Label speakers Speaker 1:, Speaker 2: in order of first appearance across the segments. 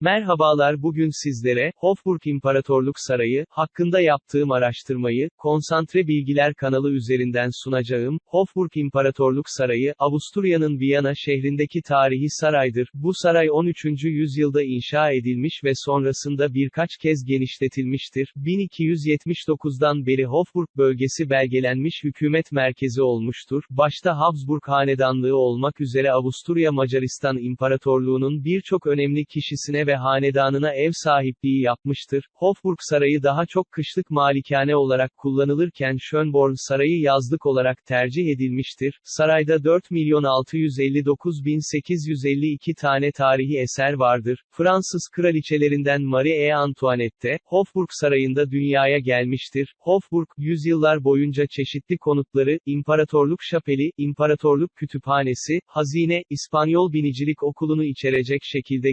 Speaker 1: Merhabalar bugün sizlere, Hofburg İmparatorluk Sarayı, hakkında yaptığım araştırmayı, Konsantre Bilgiler kanalı üzerinden sunacağım. Hofburg İmparatorluk Sarayı, Avusturya'nın Viyana şehrindeki tarihi saraydır. Bu saray 13. yüzyılda inşa edilmiş ve sonrasında birkaç kez genişletilmiştir. 1279'dan beri Hofburg bölgesi belgelenmiş hükümet merkezi olmuştur. Başta Habsburg Hanedanlığı olmak üzere Avusturya Macaristan İmparatorluğu'nun birçok önemli kişisine ve hanedanına ev sahipliği yapmıştır. Hofburg Sarayı daha çok kışlık malikane olarak kullanılırken Schönborn Sarayı yazlık olarak tercih edilmiştir. Sarayda 4 milyon 659 bin 852 tane tarihi eser vardır. Fransız kraliçelerinden Marie Antoinette, Hofburg Sarayı'nda dünyaya gelmiştir. Hofburg, yüzyıllar boyunca çeşitli konutları, İmparatorluk Şapeli, İmparatorluk Kütüphanesi, Hazine, İspanyol Binicilik Okulu'nu içerecek şekilde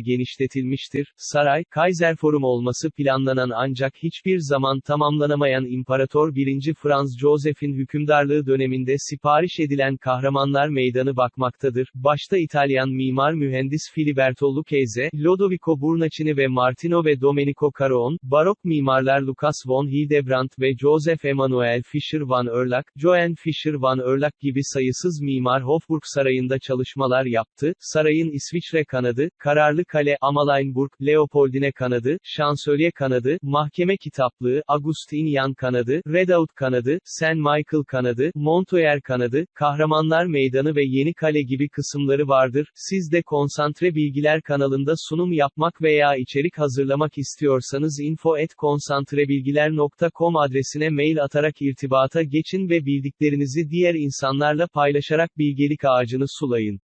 Speaker 1: genişletilmiştir. Saray, Kaiserforum olması planlanan ancak hiçbir zaman tamamlanamayan İmparator 1. Franz Joseph'in hükümdarlığı döneminde sipariş edilen kahramanlar meydanı bakmaktadır. Başta İtalyan mimar mühendis Filiberto Lucchese, Lodovico Burnacini ve Martino ve Domenico Caron, barok mimarlar Lucas von Hildebrandt ve Joseph Emanuel Fischer van Erlach, Johann Fischer van Erlach gibi sayısız mimar Hofburg Sarayı'nda çalışmalar yaptı. Sarayın İsviçre kanadı, Kararlı Kale, Amalienburg, Leopoldine kanadı, Şansölye kanadı, Mahkeme kitaplığı, Agustinian kanadı, Redoubt kanadı, St. Michael kanadı, Montoyer kanadı, Kahramanlar Meydanı ve Yeni Kale gibi kısımları vardır. Siz de Konsantre Bilgiler kanalında sunum yapmak veya içerik hazırlamak istiyorsanız info@konsantrebilgiler.com adresine mail atarak irtibata geçin ve bildiklerinizi diğer insanlarla paylaşarak bilgelik ağacını sulayın.